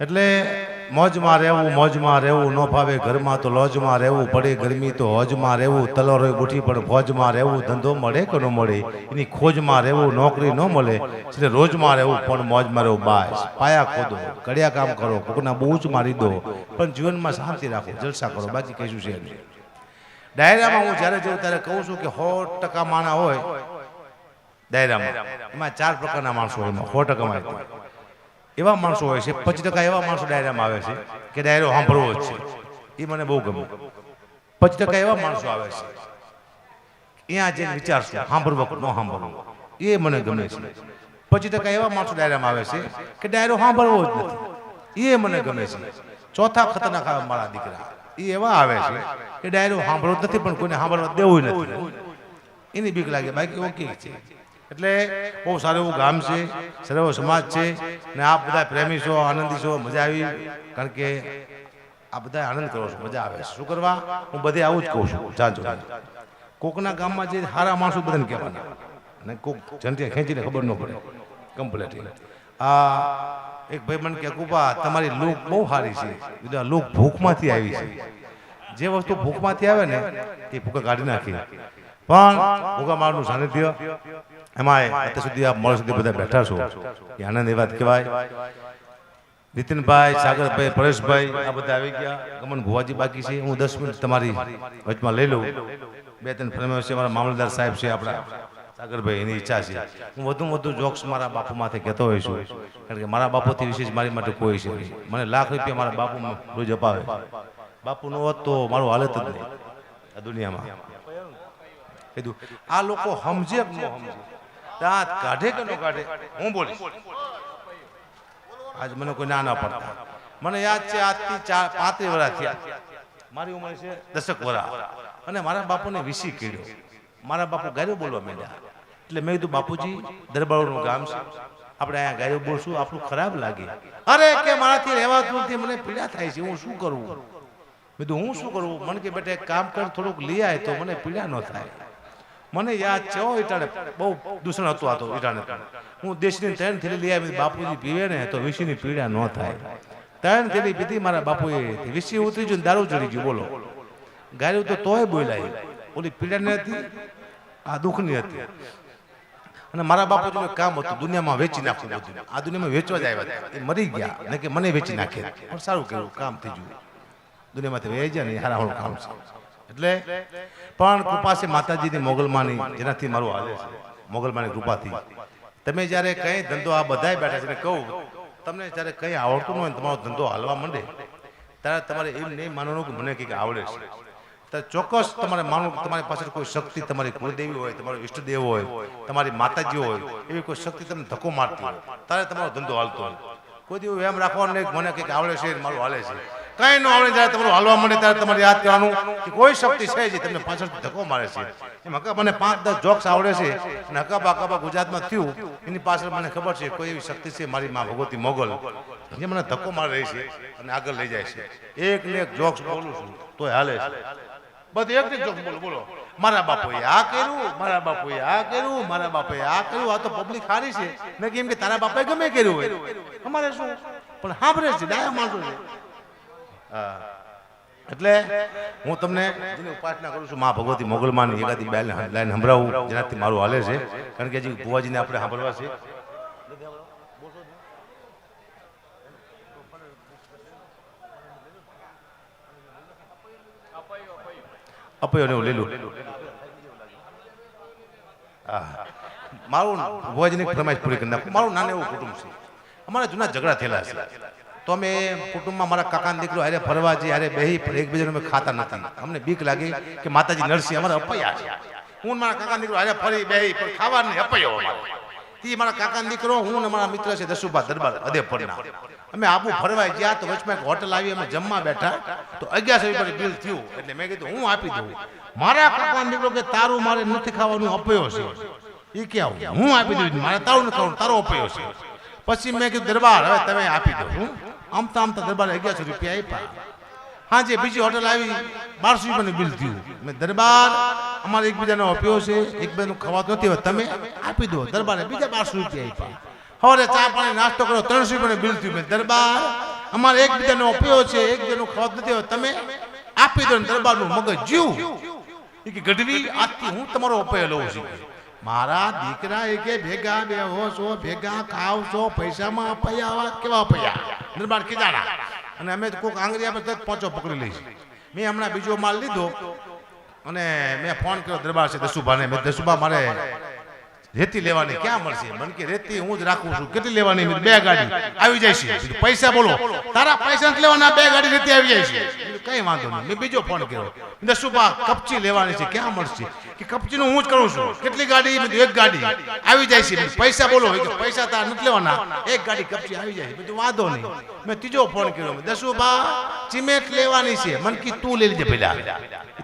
એટલે મોજમાં રહેવું મોજમાં રહેવું ન ફાવે ઘરમાં તો લોજમાં રહેવું પડે, ગરમી તો હોજમાં રહેવું તલવારો ગુઠી પણ ફોજમાં રહેવું, ધંધો મળે કે ન મળે? એની ખોજમાં રહેવું, નોકરી ન મળે. એટલે રોજમાં રહેવું, પણ મોજમાં રહેવું, બાસ. પાયા ખોદો કડિયા કામ કરો, કોકના બૂચ મારી દો પણ જીવનમાં શાંતિ રાખો, જલસા કરો, બાકી કશું છે ડાયરામાં હું જ્યારે જઉં ત્યારે કહું છું કે સો ટકા માણા હોય. ડાયરામાં. એમાં ચાર પ્રકારના માણસો હોય સો ટકામાં એવા માણસો હોય છે, પચીસ ટકા એવા માણસો ડાયરામાં આવે છે કે ડાયરો સાંભળવો જ છે. એ મને બહુ ગમે. પચીસ ટકા એવા માણસો આવે છે. ત્યાં જે વિચારશે, સાંભળવું સાંભળવો ન સાંભળવું. એ મને ગમે છે. પચીસ ટકા એવા માણસો ડાયરામાં આવે છે કે ડાયરો સાંભળવો જ નથી. એ મને ગમે છે. ચોથા ખતરનાક આવે મારા દીકરા. એ એવા આવે છે કે ડાયરો સાંભળવો નથી, પણ કોઈને સાંભળવા દેવું નથી. એની બીક લાગે. બાકી ઓકે છે. એટલે બહુ સારું એવું ગામ છે, સર્વ સમાજ છે, ને આપ બધા પ્રેમી છો, આનંદી છો, મજા આવી. કારણ કે આ બધા આનંદ કરો છો, મજા આવે શું કરવા? હું બધે આવું જ કહું છું. જાજો. કોકના ગામમાં જે સારા માણસો બધાને કહેવાના. અને કોક જનતે ખેંચીને ખબર ન પડે. કમ્પ્લેટ આ એક ભાઈ મને કે કુપા તમારી લૂક બહુ સારી છે. બીજા લૂક ભૂખમાંથી આવી છે. જે વસ્તુ ભૂખમાંથી આવે ને, એ ભૂખા કાઢી નાખી. પણ ભૂખા મારનું સાનિધ્ય એમાં અત્યાર સુધી આપ મોડ સુધી બધા બેઠા છો. એ આનંદ એ વાત કહેવાય. નીતિનભાઈ સાગરભાઈ પરેશભાઈ આ બધા આવી ગયા. ગમન ભુવાજી બાકી છે. હું દસ મિનિટ તમારી વચમાં લઈ લઉં. બે ત્રણ ફિલ્મો છે. મારા મામલતદાર સાહેબ છે આપણા. સાગરભાઈ એની ઈચ્છા છે. હું વધુ વધુ જોક્સ મારા બાપુ માથે કહેતો હોઈશ છું. કારણ કે મારા બાપુથી વિશેષ મારી માટે કોઈ છે નહીં. મને લાખ રૂપિયા મારા બાપુ રોજ અપાવે. બાપુ નો હોત તો મારું હાલત જ નહીં. આ દુનિયામાં. કીધું આ લોકો સમજે કે ન સમજે? દાંત કાઢે કે ન કાઢે? હું બોલીશ. આજ મને કોઈ ના ના પડતા. મને યાદ છે આજથી ચાર પાંત્રીસ વર્ષ થયા. મારી ઉંમર છે દશક વર્ષ અને મારા બાપુને વિસી કીધો મારા બાપુ ગાયો બોલવા માંડ્યા. એટલે મેં કીધું, બાપુજી, દરબારોનું ગામ છે. આપણે અહીંયા ગાયો બોલશું. આપણું ખરાબ લાગે. અરે, કે મારાથી રહેવાતું નથી. મને પીડા થાય છે. હું શું કરું? મેં કીધું, હું શું કરું? મને કે બેટા, એક કામ કર. થોડુંક લઈ આવે તો મને પીડા ન થાય. મને યાદ છે, ઓ ઈટાણે બહુ દૂષણ હતું આ તો ઈટાણે હું દેશની ત્રણ થેલી લઈ આવી બાપુજી પીવે ને, તો વિષયની પીડા ન થાય. ત્રણ થેલી પીધી મારા બાપુએ વિશી ઉતરી ગયું દારૂ ચડી ગયું, બોલો. ગાયું તો તોય બોલાય. ઓલી પીડાની હતી, આ દુઃખની હતી. અને મારા બાપુજીનું કામ હતું, દુનિયામાં વેચી નાખવું બધું. આ દુનિયામાં વેચવા જ આવ્યા હતા. એ મરી ગયા, ને કે મને વેચી નાખે. પણ સારું કર્યું કામ થઈ ગયું. દુનિયામાંથી વેચ્યા ને હારા કામ છે. એટલે પણ કૃપા છે માતાજીની મોગલમાની, જેનાથી મારું હાલે છે, મોગલમાની કૃપાથી. તમે જ્યારે કંઈ ધંધો આ બધા બેઠા છે ને કહું, તમને જ્યારે કંઈ આવડતું ન હોય તમારો ધંધો હાલવા માંડે, ત્યારે તમારે એમ નહીં માનવાનું કે મને કંઈક આવડે છે. ત્યારે ચોક્કસ તમારે માનવું તમારી પાસે કોઈ શક્તિ તમારી કુળદેવી હોય, તમારો ઈષ્ટદેવ હોય, તમારી માતાજી હોય, એવી કોઈ શક્તિ તમને ધક્કો મારતી હોય, ત્યારે તમારો ધંધો હાલતો હોય. કોઈ દિવસ એમ રાખવાનું નહીં મને કંઈક આવડે છે મારું હાલે છે. કઈ ન આવડે ત્યારે તમારું હાલવા માંડે ત્યારે તમારે યાદ કરવાનું કે કોઈ શક્તિ છે જે તમને પાછળ ધક્કો મારે છે. એમ હકા મને પાંચ દસ જોક્સ આવડે છે અને હકાબા હકાબા ગુજરાતમાં થયું, એની પાછળ મને ખબર છે કોઈ એવી શક્તિ છે મારી માં ભગવતી મોગલ, જે મને ધક્કો મારે રહી છે અને આગળ લઈ જાય છે. એક ને એક જોક્સ બોલું છું, તોય હાલે છે. બધી એક ને જોક્સ બોલો બોલો. મારા બાપુએ આ કર્યું, મારા બાપુએ આ કર્યું, મારા બાપુએ આ કર્યું, આ તો પબ્લિક હારી છે. મેં કેમ કે તારા બાપાએ ગમે કર્યું હોય. અમારે શું? પણ સાંભળે છે, ડાયા માણસો છે. એટલે હું તમને જેની ઉપાસના કરું છું, મા ભગવતી મોગલમાન એકાદી બે લાઈન સંભળાવું, જેનાથી મારું હાલે છે. કારણ કે હજી ભુવાજીને આપણે સાંભળવા છે. અપયો ને લીલું. મારું ભુવાજીની ફરમાઈશ પૂરી કરી નાખું. મારું નાનું એવું કુટુંબ છે. અમારા જૂના ઝઘડા થયેલા છે. તો અમે કુટુંબમાં મારા કાકાનો દીકરો હારે ફરવા જઈએ હારે પણ એકબીજાને અમે ખાતા નથી અમને બીક લાગી કે માતાજી નરસિંહ અમારે અપાયા છે. હું મારા કાકા દીકરો હારે ફરી બેહી પણ ખાવા નહીં અપાયો ઈ મારા કાકાનો દીકરો, હું ને મારા મિત્ર છે દસુભા દરબાર અદેપરના. અમે આબુ ફરવા ગયા તો વચમાં એક હોટલ આવી, અમે જમવા બેઠા તો અગિયારસો રૂપિયા બિલ થયું. એટલે મેં કીધું, હું આપી દઉં. મારા કાકા દીકરો કે તારું મારે નથી ખાવાનું અપયો છે. એ ક્યાં હું આપી દઉં. મારે તારું નથી તારો અપયો છે. પછી મેં કીધું, દરબાર, હવે તમે આપી દો. હું આમ આમતા આમ તો દરબાર અગિયારસો રૂપિયા આપ્યા હા જે બીજી હોટલ આવી, બારસો રૂપિયાનું બિલ થયું. મેં દરબાર, અમારે એકબીજાનો આપ્યો છે, એકબીજાનું ખવાતું નથી હવે તમે આપી દો, દરબારે બીજા બારસો રૂપિયા આપ્યા હવે ચા પાણી, નાસ્તો કરો, ત્રણસો રૂપિયાનું બિલ થયું. મેં દરબાર, અમારે એકબીજાનો આપ્યો છે, એકબીજાનું ખવાતું નથી હોત. તમે આપી દો દરબારનું મગજ જીવ. એ કે ગઢવી, આજથી હું તમારો ઉપયોગ લઉં છું. મારા દીકરા કે ભેગા બેહો છો, ભેગા ખાવ છો, પૈસામાં અપાયા આવા કેવા અપાયા દરબાર કીધાડા અને અમે કોક કોઈક પર તરત પહોંચો પકડી લઈશ. મેં હમણાં બીજો માલ લીધો. અને મેં ફોન કર્યો, દરબાર છે દસુભાને. મેં દસુભા, મારે રેતી લેવાની ક્યાં મળશે? મને કે રેતી હું જ રાખું છું. કેટલી લેવાની બે ગાડી. આવી જાય છે. પૈસા બોલો. તારા પૈસા લેવાના બે ગાડી રેતી આવી જાય છે. કઈ વાંધો નહીં. મેં બીજો ફોન કર્યો. દસુભા કપચી લેવાની છે. ક્યાં મળશે? કે કપચીનું હું જ કરું છું. કેટલી ગાડી? મેં એક ગાડી. આવી જાય છે. પૈસા બોલો. પૈસા તારા નથી લેવાના. એક ગાડી કપચી આવી જાય છે. મેં વાંધો નહીં. મેં ત્રીજો ફોન કર્યો. મેં દસુભા ચિમેટ લેવાની છે. મને કી તું લઈ લેજે પેલા.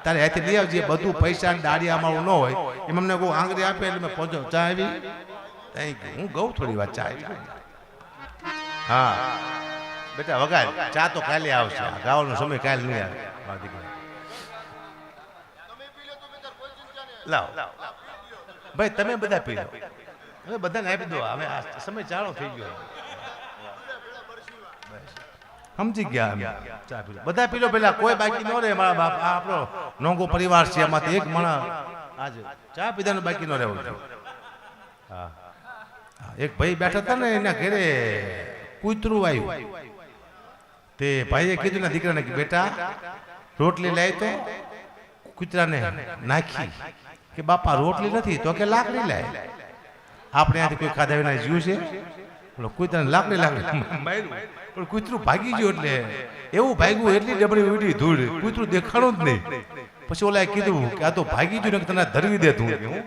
તારે હાથે લઈ આવજે. બધું પૈસા દાડી અમારું ન હોય. એમ અમને કોઈ આંગળી આપે એટલે મેં પહોંચો ચા આવી હું ગઉં થોડી વાર ચા આવી હા. બેટા વગાડ ચા તો કાલે આવશે. ગાવાનો સમય કાલે નહીં આવે. મારા દીકરા. લાવ. ભાઈ, તમે બધા પી લો. હવે બધાને આપી દો. હવે આ સમય ચાળો થઈ ગયો. સમજી ગયા અમે. ચા પીલો બધા પીલો પેલા. કોઈ બાકી ન રહે. મારા બાપ આપણો નોંગો પરિવાર છે. એમાંથી એક માણસ આજે ચા પીધાનું બાકી ન રહેવું. જોઈએ એક ભાઈ બેઠા હતા ને એના ઘરે કૂતરું આવ્યું તે ભાઈએ કીધું ના દીકરાને કે, બેટા, રોટલી લાવી તો કૂતરાને નાખી. કે, બાપા, રોટલી નથી તો કે લાકડી લાય આપણે આથી કોઈ ખાધા વિના જીવ છે? ઓલો કૂતરાને લાકડી લાકડી. પણ કૂતરું ભાગી ગયું એટલે એવું ભાગ્યું એટલી ડબડી ઉડી ધૂળ. કૂતરું દેખાણું જ નહીં. પછી ઓલાએ કીધું કે, આ તો ભાગી ગયું ને તને ધરવી દે તું હું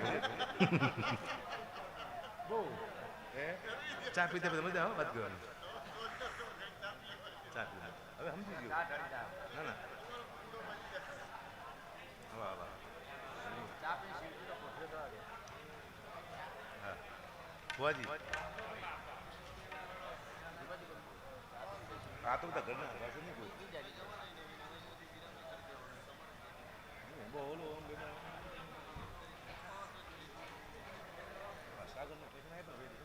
ચા પીતે બધા મજા વાત કરવાની ચા પીતા હવે સમજી ગયું ના ના વાહ, વાહ. હા. ફુવાજી. આ તો બધા ઘરના રહેશે નહીં કોઈ. ઓલો આમ બેઠા. સાગરનો પૈસા ના આપ્યા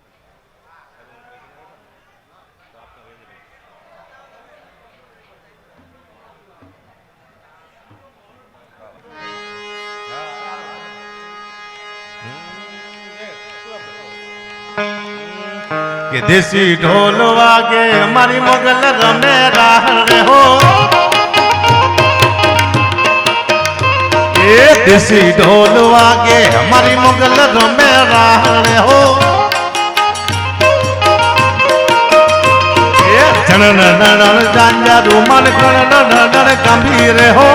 કે દેશી ઢોલ વાગે, મારી મગલ રમે રાહણે હો એ દેશી ઢોલ વાગે, મારી મગલ રમે રાહણે હો એ જણન નણ જાંજા રૂમાલ કણ નણન ગંભીર હો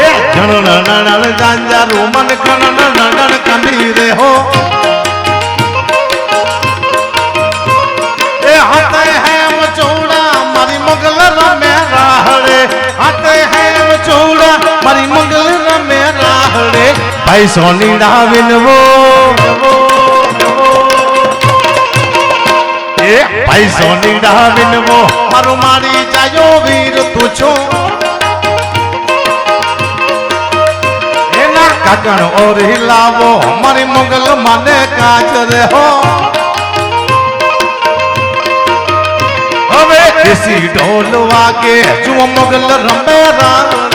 એ જણન નણન જાંજા રૂમાલ કણ નણન ગંભીર હો. એ હાથે હેમ ચૌડા, મારી મગલ રમે રાહડે. હાથે હેમ ચૌડા, મારી મગલ રમે રાહડે. ભાઈ સોની ડાવિનવો એ ભાઈ સોની ડાવિનવો મારું મારી જાયો વીર તું છો. કાકણ ઓરી લાવો મારી મગલ મને કાચ રે હો હવે દેશી ઢોલ વાગે, જુઓ મોગલ રમે રાણે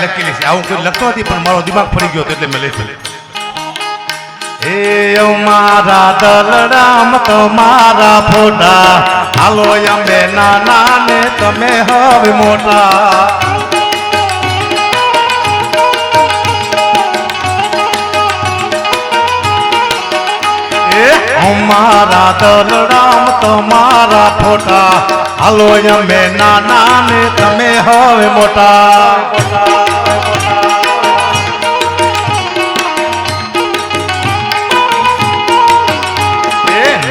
મેં લખેલી આવું કોઈ લખતો હતી પણ મારો દિમાગ ફરી ગયો એટલે મેં લખી એ મારા દલરામ તમારા ફોટા. હાલો અંબે નાના ને તમે હવે મોટા. મારા દલરામ તમારા ફોટા. હાલો અમે નાના ને તમે હવે મોટા.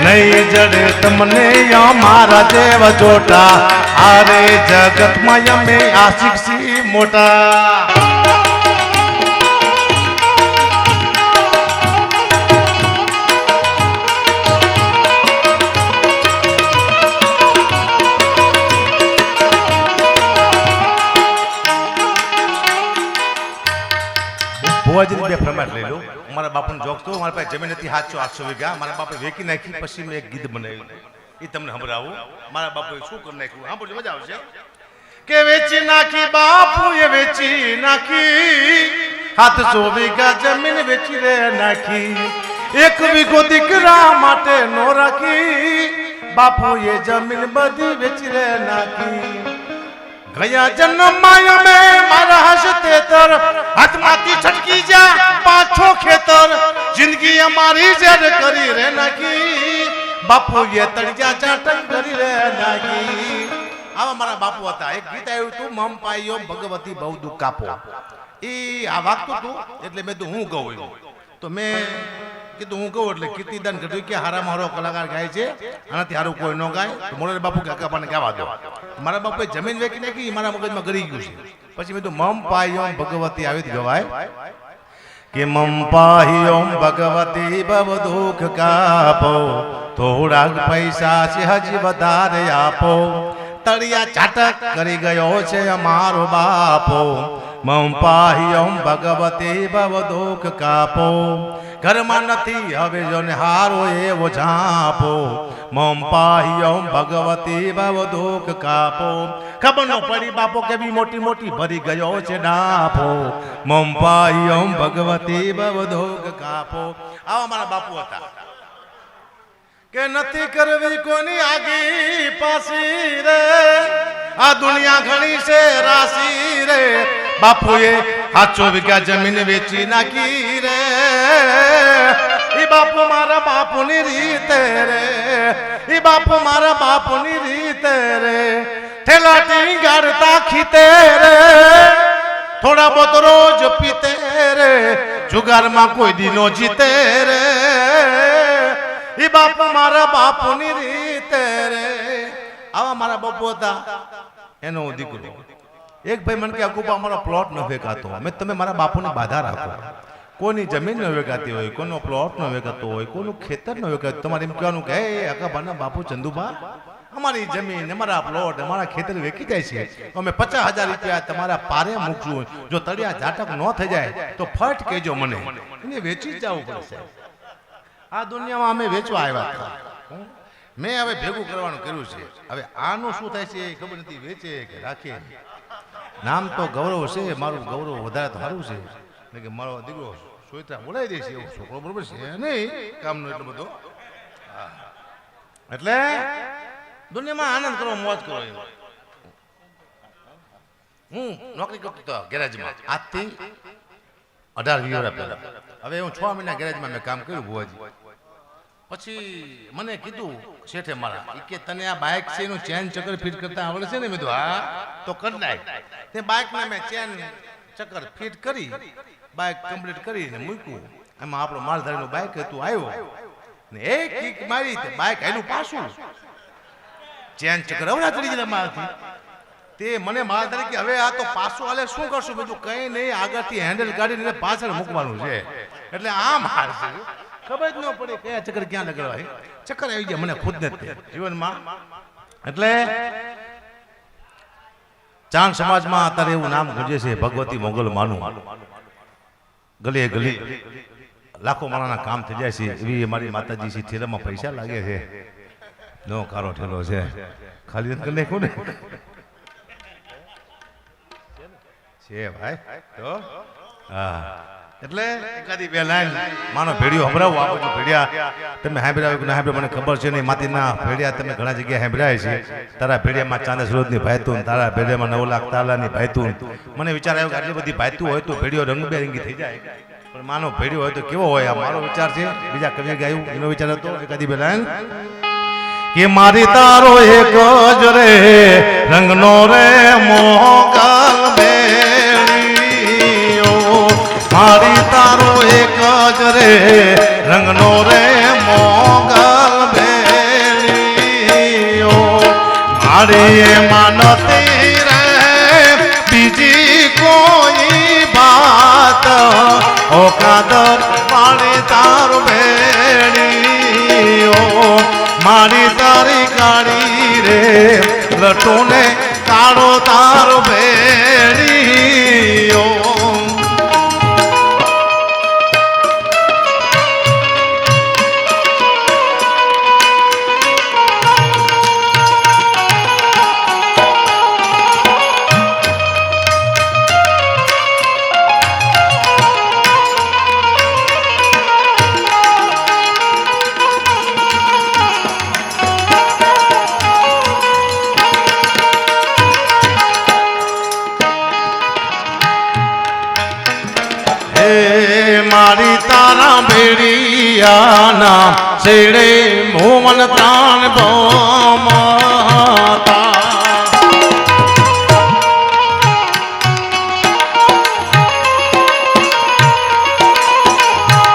નહીં જડે તમને અમારા જેવ જોટા આરે જગતમાં અમે આશિક સી મોટા ભુવાજીની બે ફરમાટ લઈ લઉં મારા બાપુને જોગતો મારા પાસે જમીન હતી સાતસો, આઠસો વીઘા. મારા બાપે વેકી નાખી પછી મેં એક ગીત બનાવ્યું. એ તમને સંભળાવું. મારા બાપુએ શું કરી નાખ્યું? સાંભળજો, મજા આવશે. કે વેચી નાખી બાપુ એ વેચી નાખી. સાતસો વીઘા જમીન વેચી રે નાખી. એક વીઘો દીકરા માટે નો રાખી. બાપુ એ જમીન બધી વેચી રે નાખી. ગયા જન્મમાં અમે મારા હસતે તેતર હાથમાંથી છટકી જા પાછો ખેતર. જિંદગી અમારી જર કરી રે નાખી. બાપુ એ તળિયા ચાટક કરી રે નાખી. આવા મારા બાપુ હતા. એક ગીત આવ્યું હતું, મમ પાયો ભગવતી બહુ દુઃખ કાપો. એ આ વાગતું હતું, એટલે મેં તો હું ગઉં તો મેં કીધું, હું કહું એટલે કીર્તિદાન ઘટ્યું કે હારા મારો કલાકાર ગાય છે, આનાથી હારું કોઈ ન ગાય. મોરારી બાપુ કે અકાપાને ગાવા દો. મારા બાપુએ જમીન વેચી નાખી મારા મગજમાં ગળી ગયું છે. પછી મેં તો મમ ઓમ ભગવતી આવી ગવાય કે મમ ઓમ ભગવતી બવ દુઃખ કાપો, થોડાક પૈસા છે હજી વધારે આપો. તળિયા ચાટક કરી ગયો છે અમારો બાપો. મમ ઓમ ભગવતી ભવ દુઃખ કાપો. ઘરમાં નથી. હવે જોને હારો એવો ઝાપો. પાહી ઓમ ભગવતી ભવ દુઃખ કાપો. ખબર ન પડી બાપો કેવી મોટી મોટી ભરી ગયો છે ડાપો. પાહી ઓમ ભગવતી ભવ દુઃખ કાપો. આવા મારા બાપુ હતા. કે નથી કરવી કોની આગી પાસી રે? આ દુનિયા ઘણી છે રાશી રે. બાપુએ સાચો વીઘા જમીન વેચી નાખી રે ઈ બાપુ મારા બાપુની રીતે રે ઈ બાપુ મારા બાપુની રીતે રે ઠેલા ટીંગાડતા ખીતે રે થોડા બહુત રોજ પીતે રે જુગારમાં કોઈ દીનો જીતે રે ઈ બાપુ મારા બાપુની રીતે રે આવા મારા બાપુ હતા એનો હું દીકરો એક ભાઈ મને કે અકુપા અમારો પ્લોટ ન વેગાતો અમે તમે મારા બાપુને બાધા રાખો. કોની જમીન ન વેગાતી હોય કોનો પ્લોટ ન વેગાતો હોય કોનું ખેતર ન વેચાતું તમારે એમ કહેવાનું કે હે અકાબાના બાપુ ચંદુબા અમારી જમીન, અમારા પ્લોટ અમારા ખેતર વેચી જાય છે. અમે પચાસ હજાર રૂપિયા તમારા પારે મૂકશું. જો તળિયા ઝાટક ન થઈ જાય, તો ફટ કહેજો મને. એને વેચી જવું પડશે આ દુનિયામાં અમે વેચવા આવ્યા હતા? મેં હવે ભેગું કરવાનું કર્યું છે. હવે આનું શું થાય છે ખબર નથી. વેચે કે રાખે? નામ તો ગૌરવ છે, મારું ગૌરવ વધારે તો સારું છે. કે મારો દીકરો સોયત્રા બોલાવી દે છે, એવો છોકરો બરોબર છે નહીં, કામનો એટલો બધો. એટલે દુનિયામાં આનંદ કરો, મોજ કરો એમ. હું નોકરી કરતો હતો ગેરેજમાં. આજથી અઢાર વીસ પહેલા. હવે હું છ મહિના ગેરેજમાં મેં કામ કર્યું ભુવાજી. પછી મને કીધું, શેઠે મારા કે તને આ બાઇક છે એનું ચેન ચક્કર ફિટ કરતા આવડે છે ને? મેં હા. તો કર નાખ તે બાઇકને મેં ચેન ચક્કર ફિટ કરી બાઇક કમ્પ્લીટ કરીને મૂક્યું. એમાં આપણો માલધારીનું બાઇક હતું, આવ્યો. ને એક કિક મારી બાઇક આયલું પાછું. ચેન ચક્કર અવડા ચડી ગયા મારાથી તે મને માલધારી કે, હવે આ તો પાછું હાલે, શું કરશું? બીજું કઈ નહીં, આગળથી હેન્ડલ કાઢીને પાછળ મૂકવાનું છે. એટલે આમ હાર છે ખબર જ ન પડે કયા ચક્કર ક્યાં લગાડવા ચક્કર આવી ગયા, મને ખુદને જ જીવનમાં. એટલે ચાંદ સમાજમાં અત્યારે એવું નામ ગુંજે છે, ભગવતી મોગલ માનું. ગલીએ ગલી. લાખો માણાના કામ થઈ જાય છે, એવી મારી માતાજી છે, ઠેલામાં પૈસા લાગે છે. નો કારો ઠેલો છે. ખાલી નથી કરી નાખ્યું ને છે ભાઈ, તો? હા. એટલે એકાદી બે લાઈન. માનો ભેડિયો હભરાવો આ બધું ભેડિયા. તમે કે ના સાંભળ્યા, મને ખબર છે નહીં. માતીના ભેડિયા તમે ઘણા જગ્યાએ સાંભળ્યા છે તારા ભેડિયામાં ચાંદા સુરતની ભાઈતું તારા ભેડિયામાં નવ લાખ તાલાની ભાઈતું મને વિચાર આવ્યો કે આટલી બધી ભાઈતું હોય તો ભેડિયો રંગબેરંગી થઈ જાય. પણ માનો ભેડિયો હોય તો કેવો હોય? આ મારો વિચાર છે. બીજા કવિએ ગાયું, એનો વિચાર હતો. એકાદી બેલા કે મારી તારો એક જ રે, રંગનો રે મોગાલ બેડીઓ એક રે રંગનો રે મોગલ બેલીઓ મારી માનતી રે, બીજી કોઈ વાત. ઓ કાદર મારી તાર બેડીઓ મારી તારી ગાડી રે, લટુને મોમન પ્રાણ ભોમાતા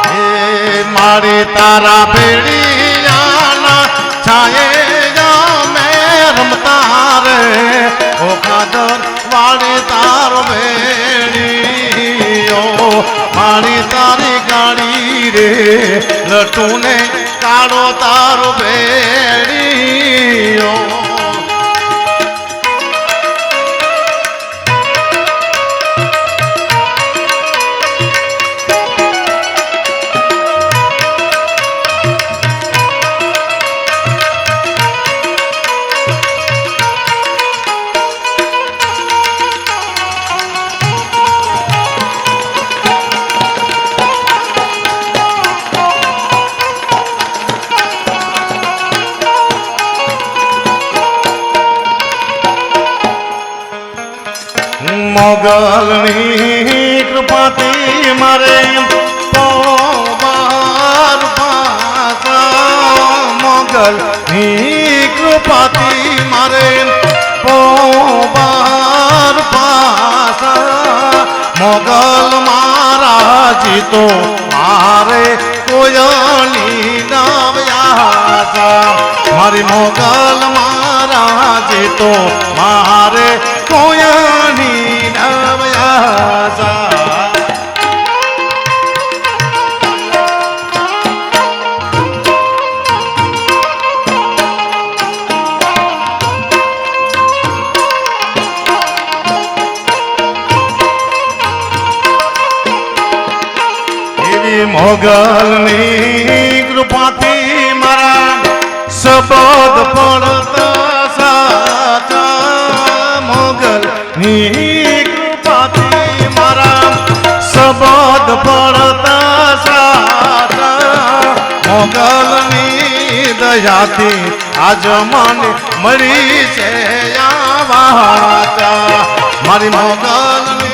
હે મારી તારા ભેડિયાના છાયે મે રમતા રે. ઓ ખાદર વાળી તારો ભેડિયો તારી ગાડી રે. લટુને કાળો તારો ભેડિયો તો મારે કોયલી નવ્યાસા મારી મોગલ મહારાજી તો મારે નવ્યાસા એવી મોગલની કૃપાથી મારા સબદ પડતા સાચા મોગલની કૃપાથી મારા સબદ પડતા સાચા મોગલની દયાથી આજ મને મળી છે વાચા મારી મોગલની